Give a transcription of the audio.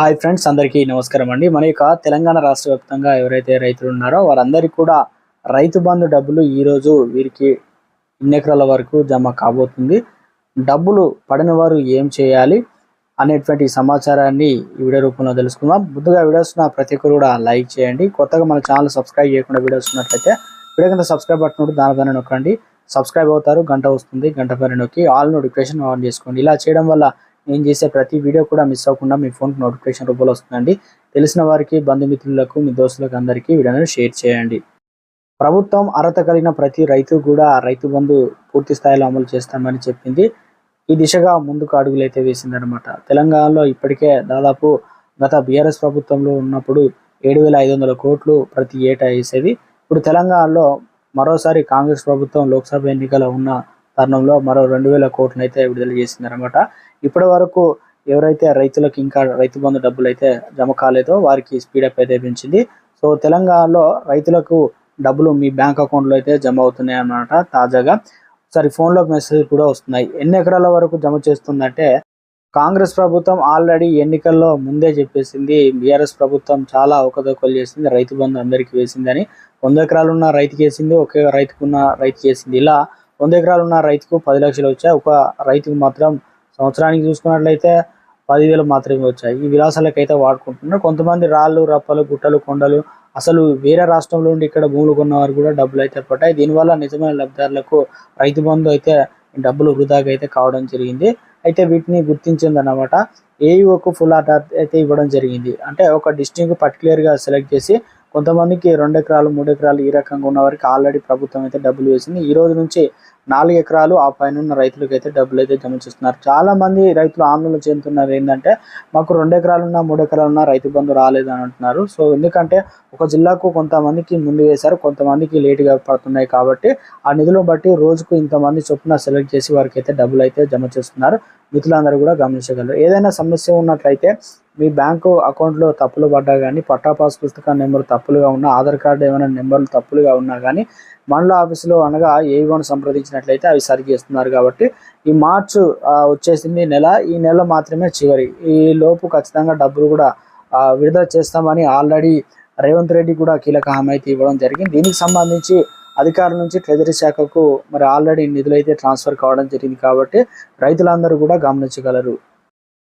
Hi friends అందరికీ నమస్కారం అండి. మన యొక్క తెలంగాణ రాష్ట్ర వ్యాప్తంగా ఎవరైతే రైతులు ఉన్నారో వారందరికీ కూడా రైతు బంధు డబ్బులు ఈరోజు వీరికి ఇన్ని ఎకరాల వరకు జమ కాబోతుంది. డబ్బులు పడిన వారు ఏం చేయాలి అనేటువంటి సమాచారాన్ని ఈ వీడియో రూపంలో తెలుసుకుందాం. ముందుగా వీడియోస్ ప్రతి ఒక్కరు కూడా లైక్ చేయండి. కొత్తగా మన ఛానల్ సబ్స్క్రైబ్ చేయకుండా వీడియోస్ ఉన్నట్లయితే వీడియో కింద సబ్స్క్రైబ్ బటన్ దాని పైన నొక్కండి. సబ్స్క్రైబ్ అవుతారు గంట వస్తుంది గంట పైన నొక్కి ఆల్ నోటిఫికేషన్ ఆన్ చేసుకోండి. ఇలా చేయడం వల్ల నేను చేసే ప్రతి వీడియో కూడా మిస్ అవ్వకుండా మీ ఫోన్కి నోటిఫికేషన్ రూపంలో వస్తుందండి. తెలిసిన వారికి బంధుమిత్రులకు మీ దోస్తులకు అందరికీ వీడియోను షేర్ చేయండి. ప్రభుత్వం అర్హత కలిగిన ప్రతి రైతు కూడా రైతు బంధు పూర్తి స్థాయిలో అమలు చేస్తామని చెప్పింది. ఈ దిశగా ముందుకు అడుగులు అయితే వేసిందనమాట తెలంగాణలో ఇప్పటికే దాదాపు గత బీఆర్ఎస్ ప్రభుత్వంలో ఉన్నప్పుడు ఏడు వేల ఐదు వందల కోట్లు ప్రతి ఏటా వేసేది. ఇప్పుడు తెలంగాణలో మరోసారి కాంగ్రెస్ ప్రభుత్వం లోక్సభ ఎన్నికల ఉన్న తరుణంలో మరో రెండు వేల కోట్లను అయితే విడుదల చేసిందనమాట ఇప్పటి వరకు ఎవరైతే రైతులకు ఇంకా రైతు బంధు డబ్బులు అయితే జమ కాలేదో వారికి స్పీడప్ అయితే పెంచింది. సో తెలంగాణలో రైతులకు డబ్బులు మీ బ్యాంక్ అకౌంట్లో అయితే జమ అవుతున్నాయి అన్నమాట తాజాగా. ఒకసారి ఫోన్లోకి మెసేజ్ కూడా వస్తున్నాయి. ఎన్ని ఎకరాల వరకు జమ చేస్తుందంటే కాంగ్రెస్ ప్రభుత్వం ఆల్రెడీ ఎన్నికల్లో ముందే చెప్పేసింది బీఆర్ఎస్ ప్రభుత్వం చాలా అవకతవకలు చేసింది రైతు బంధు అందరికీ వేసిందని. వంద ఎకరాలు ఉన్న రైతుకి వేసింది ఒకే రైతుకున్న రైతుకి వేసింది. ఇలా వంద ఎకరాలు ఉన్న రైతుకు పది లక్షలు వచ్చాయి. ఒక రైతుకు మాత్రం సంవత్సరానికి చూసుకున్నట్లయితే పదివేలు మాత్రమే వచ్చాయి. ఈ విలాసాలకైతే వాడుకుంటున్నారు. కొంతమంది రాళ్ళు రప్పలు గుట్టలు కొండలు అసలు వేరే రాష్ట్రంలో ఉండి ఇక్కడ భూములు కొన్నవారు కూడా డబ్బులు అయితే పడ్డాయి. దీనివల్ల నిజమైన లబ్ధిదారులకు రైతు బంధు అయితే డబ్బులు వృధాగా అయితే కావడం జరిగింది. అయితే వీటిని గుర్తించిందన్నమాట. ఏఈఓకు ఫుల్ ఆర్డర్ అయితే ఇవ్వడం జరిగింది. అంటే ఒక డిస్ట్రిక్ట్ పర్టికులర్గా సెలెక్ట్ చేసి కొంతమందికి రెండు ఎకరాలు మూడు ఎకరాలు ఈ రకంగా ఉన్న వారికి ఆల్రెడీ ప్రభుత్వం అయితే డబ్బులు వేసింది. ఈ రోజు నుంచి నాలుగు ఎకరాలు ఆ పైన ఉన్న రైతులకు అయితే డబ్బులు అయితే జమ చేస్తున్నారు. చాలా మంది రైతులు ఆందోళన చెందుతున్నారు. ఏంటంటే మాకు రెండు ఎకరాలు ఉన్నా మూడు ఎకరాలు ఉన్నా రైతు బంధు రాలేదు అని అంటున్నారు. సో ఎందుకంటే ఒక జిల్లాకు కొంతమందికి ముందు వేశారు కొంతమందికి లేటుగా పడుతున్నాయి కాబట్టి ఆ నిధులను బట్టి రోజుకు ఇంతమంది చొప్పున సెలెక్ట్ చేసి వారికి అయితే డబ్బులు అయితే జమ చేస్తున్నారు. మిత్రులందరూ కూడా గమనించగలరు. ఏదైనా సమస్య ఉన్నట్లయితే మీ బ్యాంకు అకౌంట్లో తప్పులు పడ్డా కానీ పట్టా పాస్ పుస్తకం నెంబర్ తప్పులుగా ఉన్నా ఆధార్ కార్డు ఏమైనా నెంబర్లు తప్పులుగా ఉన్నా కానీ మండల ఆఫీసులో అనగా ఏవోని సంప్రదించినట్లయితే అవి సరిచేస్తున్నారు కాబట్టి ఈ మార్చు వచ్చేసింది నెల ఈ నెల మాత్రమే చివరి. ఈ లోపు ఖచ్చితంగా డబ్బులు కూడా విడుదల చేస్తామని ఆల్రెడీ రేవంత్ రెడ్డి కూడా కీలక హామీ అయితే ఇవ్వడం జరిగింది. దీనికి సంబంధించి అధికారుల నుంచి ట్రెజరీ శాఖకు మరి ఆల్రెడీ నిధులైతే ట్రాన్స్ఫర్ కావడం జరిగింది కాబట్టి రైతులందరూ కూడా గమనించగలరు.